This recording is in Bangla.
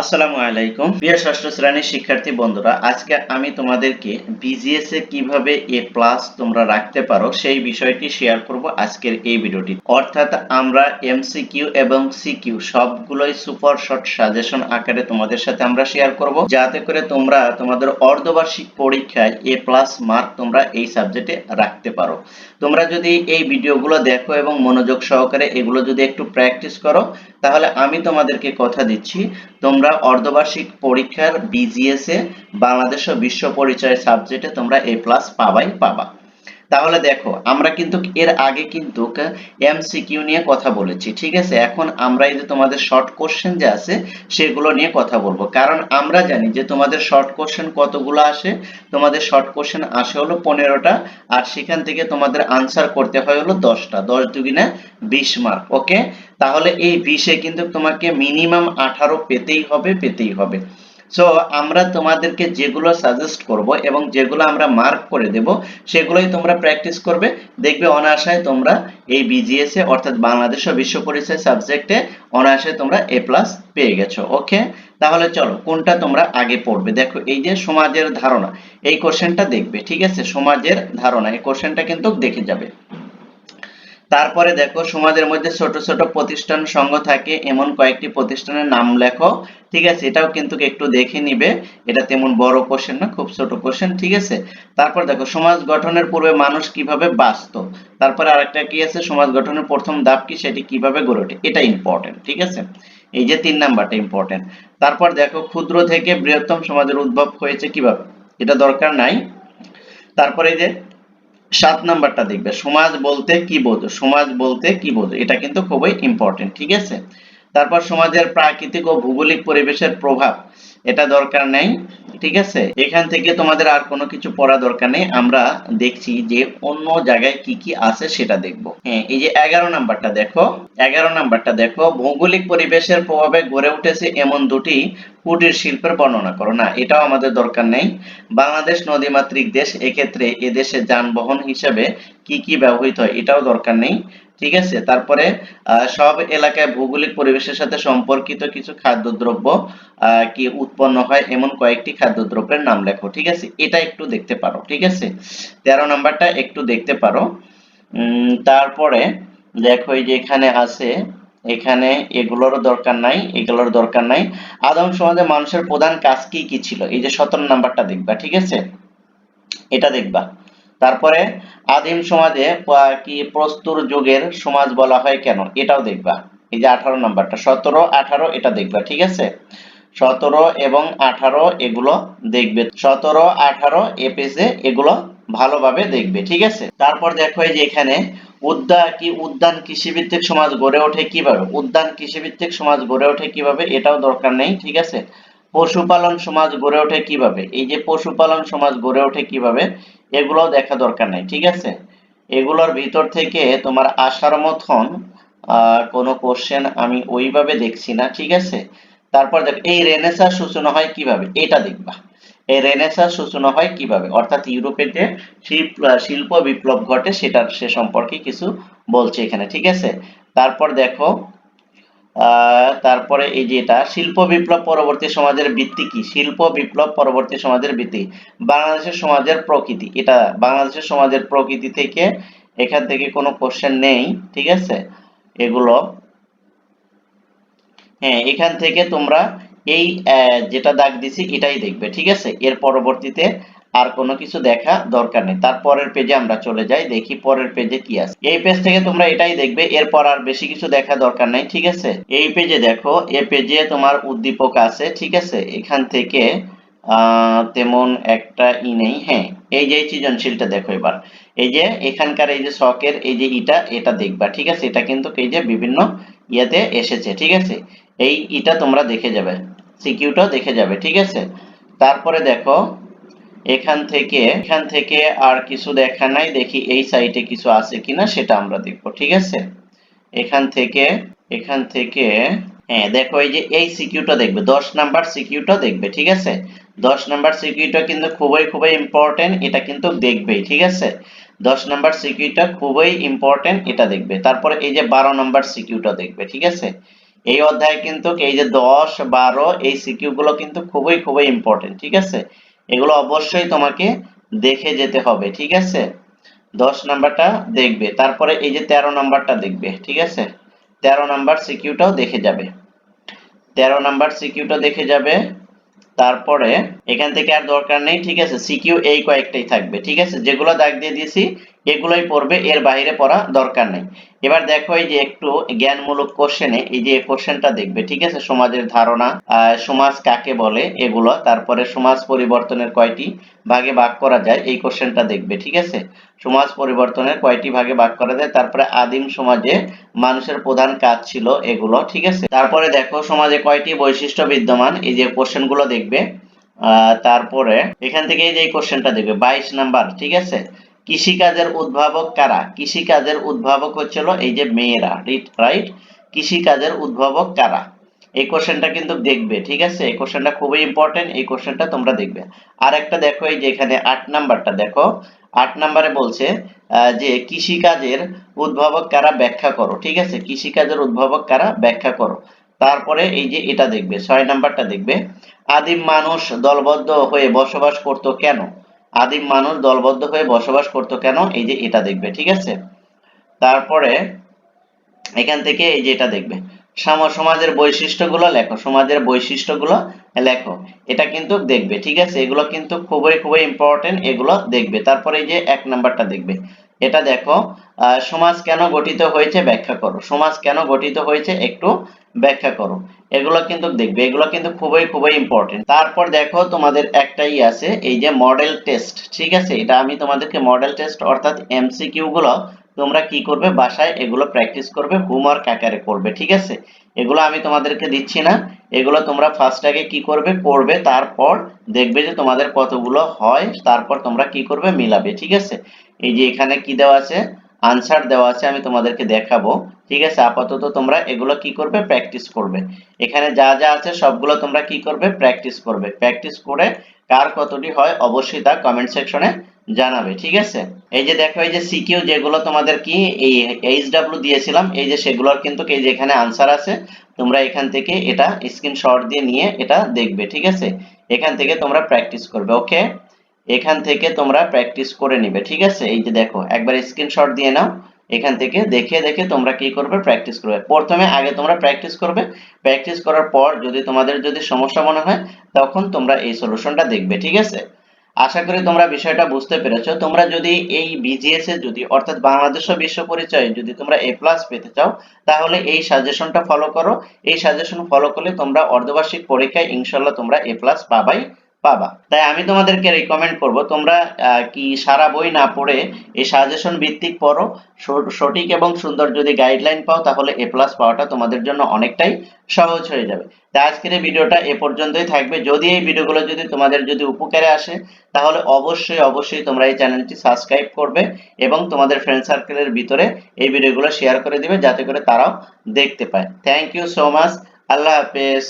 আসসালামু আলাইকুম। প্রিয় ষষ্ঠ শ্রেণির শিক্ষার্থী বন্ধুরা, আজকে আমি তোমাদেরকে বিজিএস এ কীভাবে এ প্লাস তোমরা রাখতে পারো সেই বিষয়টি শেয়ার করব আজকের এই ভিডিওটি অর্থাৎ আমরা এমসিকিউ এবং সিকিউ সবগুলোই সুপার শর্ট সাজেশন আকারে তোমাদের সাথে আমরা শেয়ার করব। যাতে করে তোমরা তোমাদের অর্ধবার্ষিক পরীক্ষায় এ প্লাস মার্ক তোমরা এই সাবজেক্টে রাখতে পারো। তোমরা যদি এই ভিডিওগুলো দেখো এবং মনোযোগ সহকারে এগুলো যদি একটু প্র্যাকটিস করো, তাহলে আমি তোমাদেরকে কথা দিচ্ছি। তোমরা অর্ধবার্ষিক পরীক্ষার বিজিএস এ বাংলাদেশ ও বিশ্ব পরিচয় সাবজেক্টে তোমরা এ প্লাস পাবাই পাবা। তাহলে দেখো, আমরা কিন্তু এর আগে কিন্তু এমসিকিউ নিয়ে কথা বলেছি, ঠিক আছে? এখন আমরা এই যে তোমাদের শর্ট কোশ্চেন যে আছে, সেগুলো নিয়ে কথা বলব। কারণ আমরা জানি যে তোমাদের শর্ট কোশ্চেন কতগুলো আসে? তোমাদের শর্ট কোশ্চেন আসে হলো পনেরোটা, আর সেখান থেকে তোমাদের আনসার করতে হয় হলো দশটা। দশ দুগুণে বিশ মার্ক ওকে তাহলে এই বিশে কিন্তু তোমাকে মিনিমাম আঠারো পেতেই হবে পেতেই হবে। সো আমরা তোমাদেরকে যেগুলো সাজেস্ট করব এবং যেগুলো আমরা মার্ক করে দেব, সেগুলোই তোমরা প্র্যাকটিস করবে। দেখবে অনায়াসায় তোমরা এই বিজিএস অর্থাৎ বাংলাদেশ ও বিশ্ব পরিচয় সাবজেক্টে অনায়াসে তোমরা এ প্লাস পেয়ে গেছো ওকে তাহলে চলো, কোনটা তোমরা আগে পড়বে? দেখো, এই যে সমাজের ধারণা, এই কোশ্চেনটা দেখবে, ঠিক আছে? সমাজের ধারণা, এই কোশ্চেনটা কিন্তু দেখে যাবে। তারপরে দেখো, সমাজের মধ্যে ছোট ছোট প্রতিষ্ঠান সংঘ থাকে, এমন কয়েকটি প্রতিষ্ঠানের নাম লেখো, ঠিক আছে? এটাও কিন্তু একটু দেখে নিবে, এটা তেমন বড় কোশ্চেন না, খুব ছোট কোশ্চেন ঠিক আছে? তারপর দেখো, সমাজ গঠনের পূর্বে মানুষ কীভাবে বাঁচতো? তারপরে আরেকটা কি আছে? সমাজ গঠনের প্রথম ধাপ কি? সেটি কীভাবে গড়ে ওঠে? এটা ইম্পর্টেন্ট ঠিক আছে? এই যে তিন নাম্বারটা ইম্পর্টেন্ট তারপর দেখো, ক্ষুদ্র থেকে বৃহত্তম সমাজের উদ্ভব হয়েছে কীভাবে? এটা দরকার নাই। তারপরে এই যে সাত নাম্বারটা দেখবে, সমাজ বলতে কি বোঝো? সমাজ বলতে কি বোঝো? এটা কিন্তু খুবই ইম্পর্টেন্ট ঠিক আছে? তারপর সমাজের প্রাকৃতিক ও ভৌগোলিক পরিবেশের প্রভাব। এটা দরকার নেই, ঠিক আছে? এখান থেকে তোমাদের আর কোনো কিছু পড়া দরকার নেই। আমরা দেখছি যে অন্য জায়গায় কি কি আছে সেটা দেখব। হ্যাঁ এই যে এগারো নাম্বারটা দেখো। এগারো নাম্বারটা দেখো। ভৌগোলিক পরিবেশের প্রভাবে গড়ে উঠেছে এমন দুটি কুটির শিল্পের বর্ণনা করো। না, এটাও আমাদের দরকার নেই। বাংলাদেশ নদীমাতৃক দেশ, এক্ষেত্রে এদেশে যানবাহন হিসেবে কি কি ব্যবহৃত হয় এটাও দরকার নেই, ঠিক আছে? তারপরে সব এলাকায় ভৌগোলিক পরিবেশের সাথে সম্পর্কিত কিছু খাদ্যদ্রব্য কি উৎপন্ন হয়, এমন কয়েকটি খাদ্যদ্রব্যের নাম লেখো, ঠিক আছে? এটা একটু দেখতে পারো, ঠিক আছে? তেরো নাম্বারটা একটু দেখতে পারো। তারপরে দেখো এই যে এখানে আছে, এখানে এগুলোরও দরকার নাই, এগুলোর দরকার নাই। আদম সমাজে মানুষের প্রধান কাজ কি কি ছিল? এই যে সতেরো নাম্বারটা দেখবা, ঠিক আছে? এটা দেখবা। তারপরে আদিম সমাজে কি প্রস্তুর যুগের সমাজ বলা হয় কেন? এটাও দেখবা। এই যে আঠারো নাম্বারটা, সতেরো, আঠারো, এটা দেখবা, ঠিক আছে? সতেরো এবং আঠারো এগুলো দেখবে। সতেরো, আঠারো এ পেজে এগুলো ভালোভাবে দেখবে, ঠিক আছে? তারপর দেখো এই যে এখানে উদ্যান কি, উদ্যান কৃষিভিত্তিক সমাজ গড়ে ওঠে কীভাবে? উদ্যান কৃষিভিত্তিক সমাজ গড়ে ওঠে কীভাবে? এটাও দরকার নেই, ঠিক আছে? পশুপালন সমাজ গড়ে ওঠে কীভাবে? এই যে পশুপালন সমাজ গড়ে ওঠে কীভাবে? এগুলো দেখা দরকার নেই, ঠিক আছে? এগুলোর ভিতর থেকে তোমার আসার মতন কোনো কোশ্চেন আমি ওইভাবে দেখছি না, ঠিক আছে? তারপর দেখ, এই রেনেসার সূচনা হয় কীভাবে? এটা দেখবা। এই রেনেসার সূচনা হয় কীভাবে? অর্থাৎ ইউরোপে যে শিল্প বিপ্লব ঘটে, সেটার সে সম্পর্কে কিছু বলছে এখানে, ঠিক আছে? তারপর দেখো তারপরে এই যে এটা, শিল্প বিপ্লব পরবর্তী সমাজের ভিত্তি কি? শিল্প বিপ্লব পরবর্তী সমাজের ভিত্তি বাংলাদেশের সমাজের প্রকৃতি, এটা বাংলাদেশের সমাজের প্রকৃতি থেকে এখান থেকে কোনো কোশ্চেন নেই, ঠিক আছে? এগুলো হ্যাঁ এখান থেকে তোমরা এই যেটা দাগ দিছি এটাই দেখবে, ঠিক আছে? এর পরবর্তীতে আর কোনো কিছু দেখা দরকার নেই। তারপরের পেজে আমরা চলে যাই, দেখি পরের পেজে কি আছে। এই পেজ থেকে তোমরা এটাই দেখবে, এরপর আর বেশি কিছু দেখা দরকার নেই, ঠিক আছে? এই পেজে দেখো এই পেজে তোমার উদ্দীপক আছে, ঠিক আছে? এখান থেকে তেমন একটা ই নেই হ্যাঁ? এই যে সৃজনশীলটা দেখো এবার। এই যে এখানকার এই যে শখের এই যে ইটা, এটা দেখবা, ঠিক আছে? এটা কিন্তু এই যে বিভিন্ন ইয়াতে এসেছে, ঠিক আছে? এই ইটা তোমরা দেখে যাবে সিকিউটাও দেখে যাবে, ঠিক আছে? তারপরে দেখো, এখান থেকে এখান থেকে আর কিছু দেখা নাই, দেখি এই সাইটে কিছু আছে কিনা, সেটা আমরা দেখব, ঠিক আছে? এখান থেকে এখান থেকে হ্যাঁ দেখো এই যে এই সিকিউটা দেখবে, দশ নাম্বার সিকিউটা দেখবে, ঠিক আছে? দশ নাম্বার সিকিউটা কিন্তু খুবই খুবই ইম্পর্টেন্ট এটা কিন্তু দেখবেই, ঠিক আছে? দশ নাম্বার সিকিউটা খুবই ইম্পর্টেন্ট এটা দেখবে। তারপরে এই যে বারো নাম্বার সিকিউটা দেখবে, ঠিক আছে? এই অধ্যায়ে কিন্তু এই যে দশ, বারো, এই সিকিউ গুলো কিন্তু খুবই খুবই ইম্পর্টেন্ট ঠিক আছে? এগুলো অবশ্যই তোমাকে দেখে যেতে হবে, ঠিক আছে? দশ নাম্বারটা দেখবে, তারপরে এই যে তেরো নাম্বারটা দেখবে, ঠিক আছে? তেরো নাম্বার সিকিউটাও দেখে যাবে। তেরো নাম্বার সিকিউটা দেখে যাবে, তারপরে এখান থেকে আর দরকার নেই, ঠিক আছে? সিকিউ এই কয়েকটাই থাকবে, ঠিক আছে? যেগুলো দাগ দিয়ে দিয়েছি এগুলোই পড়বে, এর বাইরে পড়া দরকার নেই। এবার দেখো এই যে একটু জ্ঞানমূলক কোশ্চেনে এই যে কোশ্চেনটা দেখবে, ঠিক আছে? সমাজের ধারণা সমাজ কাকে বলে এগুলো, তারপরে সমাজ পরিবর্তনের কয়টি ভাগে ভাগ করা যায়, এই কোশ্চেনটা দেখবে, ঠিক আছে? সমাজ পরিবর্তনের কয়টি ভাগে ভাগ করা যায়, তারপরে আদিম সমাজে মানুষের প্রধান কাজ ছিল এগুলো, ঠিক আছে? তারপরে দেখো সমাজে কয়টি বৈশিষ্ট্য বিদ্যমান, এই যে কোশ্চেন দেখবে তারপরে এখান থেকে এই যে কোশ্চেনটা দেখবে, বাইশ নাম্বার, ঠিক আছে? কৃষিকাজের উদ্ভাবক কারা? কৃষিকাজের উদ্ভাবক হচ্ছিল এই যে মেয়েরা রাইট কৃষিকাজের উদ্ভাবক কারা? এই কোশ্চেনটা কিন্তু দেখবে, ঠিক আছে? এই কোশ্চেনটা খুবই ইম্পর্টেন্ট এই কোশ্চেনটা তোমরা দেখবে। আর একটা দেখো, এই যে এখানে আট নাম্বারটা দেখো। আট নাম্বারে বলছে যে কৃষিকাজের উদ্ভাবক কারা ব্যাখ্যা করো, ঠিক আছে? কৃষিকাজের উদ্ভাবক কারা ব্যাখ্যা করো। তারপরে এই যে এটা দেখবে, ছয় নাম্বারটা দেখবে। আদিম মানুষ দলবদ্ধ হয়ে বসবাস করতো কেন? আদিম মানুষ দলবদ্ধ হয়ে বসবাস করতো কেন? এই যে এটা দেখবে, ঠিক আছে? তারপরে এখান থেকে এই যে এটা দেখবে। সম- সমাজের বৈশিষ্ট্যগুলো লেখো, সমাজের বৈশিষ্ট্যগুলো লেখো। এটা কিন্তু দেখবে, ঠিক আছে? এগুলো কিন্তু খুবই খুবই ইম্পর্টেন্ট এগুলো দেখবে। তারপরে এই যে এক নাম্বারটা দেখবে। এটা দেখো সমাজ কেন গঠিত হয়েছে ব্যাখ্যা করো। সমাজ কেন গঠিত হয়েছে একটু ব্যাখ্যা করো। এগুলো কিন্তু দেখবে, এগুলো কিন্তু খুবই খুবই ইম্পর্টেন্ট তারপর দেখো তোমাদের একটাই আছে, এই যে মডেল টেস্ট ঠিক আছে? এটা আমি তোমাদেরকে মডেল টেস্ট অর্থাৎ এমসিকিউ গুলো তোমরা কি করবে? বাসায় এগুলো প্র্যাকটিস করবে হোমওয়ার্ক আকারে করবে, ঠিক আছে? এগুলো আমি তোমাদেরকে দিচ্ছি না। এগুলো তোমরা ফার্স্ট আগে কি করবে করবে তারপর দেখবে যে তোমাদের কতগুলো হয়, তারপর তোমরা কি করবে, মিলাবে, ঠিক আছে? এই যে এখানে কি দেওয়া আছে? আনসার দেওয়া আছে, আমি তোমাদেরকে দেখাবো। ঠিক আছে? আপাতত তোমরা এগুলো কি করবে? প্র্যাকটিস করবে। এখানে যা যা আছে, সবগুলো তোমরা কি করবে? প্র্যাকটিস করবে। প্র্যাকটিস করে কার কতটি হয়, অবশ্যই তা কমেন্ট সেকশনে জানাবে। ঠিক আছে? এই যে দেখো, এই যে সিকিউ যেগুলো তোমাদের কি, এই এইচ ডাব্লিউ দিয়েছিলাম, এই যে সেগুলোর কিন্তু এই যে এখানে আনসার আছে, তোমরা এখান থেকে এটা স্ক্রিনশট দিয়ে নিয়ে এটা দেখবে। ঠিক আছে? এখান থেকে তোমরা প্র্যাকটিস করবে। ওকে এখান থেকে তোমরা প্র্যাকটিস করে নিবে, ঠিক আছে? এই যে দেখো, একবার স্ক্রিনশট দিয়ে নাও, এখান থেকে দেখে দেখে তোমরা কি করবে? প্র্যাকটিস করবে। প্রথমে আগে তোমরা প্র্যাকটিস করবে। প্র্যাকটিস করার পর যদি তোমাদের যদি সমস্যা মনে হয়, তখন তোমরা এই সলিউশনটা দেখবে, ঠিক আছে? আশা করি তোমরা বিষয়টা বুঝতে পেরেছ। তোমরা যদি এই বিজিএস এ যদি, অর্থাৎ বাংলাদেশ বিশ্ব পরিচয়ে যদি তোমরা এ প্লাস পেতে চাও, তাহলে এই সাজেশনটা ফলো করো। এই সাজেশন ফলো করলে তোমরা অর্ধবার্ষিক পরীক্ষায় ইনশাল্লাহ তোমরা এ প্লাস পাবাই। পাবা। তাই আমি তোমাদেরকে রেকমেন্ড করব, তোমরা কি সারা বই না পড়ে এই সাজেশন ভিত্তিক পড়ো। সঠিক এবং সুন্দর যদি গাইডলাইন পাও, তাহলে এ প্লাস পাওয়াটা তোমাদের জন্য অনেকটাই সহজ হয়ে যাবে। তাই আজকের এই ভিডিওটা এ পর্যন্তই থাকবে। যদি এই ভিডিওগুলো যদি তোমাদের যদি উপকারে আসে, তাহলে অবশ্যই অবশ্যই তোমরা এই চ্যানেলটি সাবস্ক্রাইব করবে এবং তোমাদের ফ্রেন্ড সার্কেলের ভিতরে এই ভিডিওগুলো শেয়ার করে দিবে, যাতে করে তারাও দেখতে পায়। থ্যাংক ইউ সো মাচ আল্লাহ হাফেজ।